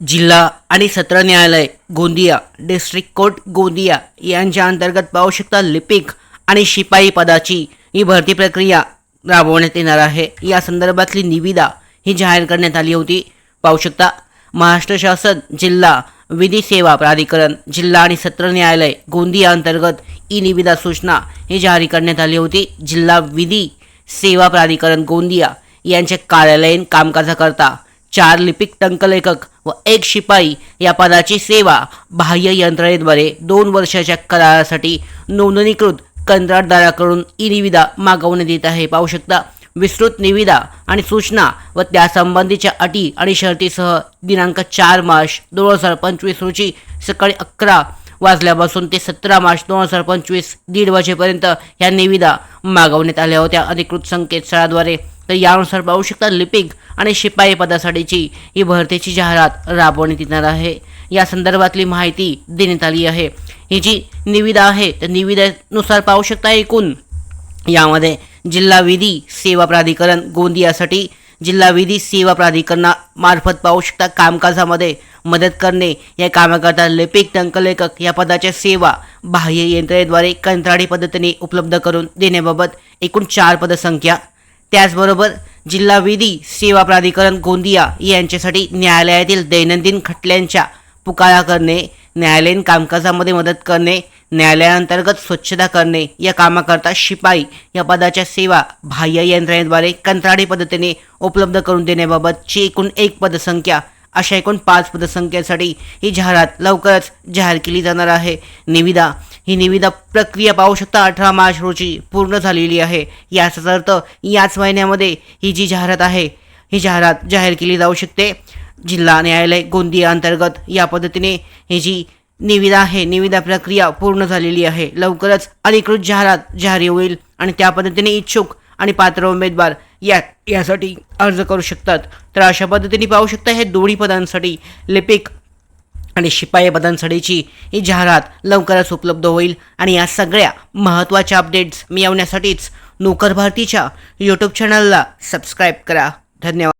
जिल्हा आणि सत्र न्यायालय गोंदिया डिस्ट्रिक्ट कोर्ट गोंदिया यांच्या अंतर्गत पाहू शकता लिपिक आणि शिपाई पदाची ही भरती प्रक्रिया राबवण्यात येणार आहे. या संदर्भातली निविदा ही जाहीर करण्यात आली होती. पाहू शकता महाराष्ट्र शासन जिल्हा विधी सेवा प्राधिकरण जिल्हा आणि सत्र न्यायालय गोंदिया अंतर्गत ई निविदा सूचना ही जारी करण्यात आली होती. जिल्हा विधी सेवा प्राधिकरण गोंदिया यांचे कार्यालयीन कामकाजाकरता चार लिपिक टंकलेखक व एक शिपाई या पदाची सेवा बाह्य यंत्रणेद्वारे दोन वर्षाच्या करारासाठी नोंदणीकृत कंत्राटदाराकडून ई निविदा मागवण्यात येत आहे. पाहू शकता विस्तृत निविदा आणि सूचना व त्यासंबंधीच्या अटी आणि शर्तीसह दिनांक चार मार्च दोन हजार पंचवीस रोजी सकाळी अकरा वाजल्यापासून ते सतरा मार्च दोन हजार पंचवीस दीड वाजेपर्यंत ह्या निविदा मागवण्यात आल्या होत्या. अधिकृत संकेतस्थळाद्वारे. तर यानुसार पाहू शकता लिपिक आणि शिपाई पदासाठीची ही भरतीची जाहिरात राबवण्यात येणार आहे. या संदर्भातली माहिती देण्यात आली आहे. ही जी निविदा आहे त्या निविदेनुसार पाहू शकता एकूण. यामध्ये जिल्हा विधी सेवा प्राधिकरण गोंदियासाठी जिल्हा विधी सेवा प्राधिकरणामार्फत पाहू शकता कामकाजामध्ये मदत करणे या कामाकरता लिपिक टंकलेखक या पदाच्या सेवा बाह्य यंत्रणेद्वारे कंत्राटी पद्धतीने उपलब्ध करून देण्याबाबत एकूण चार पदसंख्या. त्याचबरोबर जिल्हा विधी सेवा प्राधिकरण गोंदिया यांच्यासाठी न्यायालयातील दैनंदिन खटल्यांच्या पुकारा करणे न्यायालयीन कामकाजामध्ये मदत करणे न्यायालयाअंतर्गत स्वच्छता करणे या कामाकरता शिपाई या पदाच्या सेवा बाह्य यंत्रणेद्वारे कंत्राटी पद्धतीने उपलब्ध करून देण्याबाबतची एकूण एक पदसंख्या अशा एकूण पाच पदसंख्येसाठी ही जाहिरात लवकरच जाहीर केली जाणार आहे. निविदा. ही निविदा प्रक्रिया पाहू शकता अठरा मार्च रोजी पूर्ण झालेली आहे. याचाच अर्थ याच महिन्यामध्ये ही जी जाहिरात आहे ही जाहिरात जाहीर केली जाऊ शकते. जिल्हा न्यायालय गोंदिया अंतर्गत या पद्धतीने ही जी निविदा आहे निविदा प्रक्रिया पूर्ण झालेली आहे. लवकरच अधिकृत जाहिरात जाहीर होईल आणि त्या पद्धतीने इच्छुक आणि पात्र उमेदवार या यासाठी अर्ज करू शकतात. तर अशा पद्धतीने पाहू शकता हे दोन्ही पदांसाठी लिपिक आणि शिपाई पदांसाठीची ही जाहिरात लवकरच उपलब्ध होईल. आणि या सगळ्या महत्त्वाच्या अपडेट्स मिळवण्यासाठीच नोकर भारतीच्या यूट्यूब चॅनलला सबस्क्राईब करा. धन्यवाद.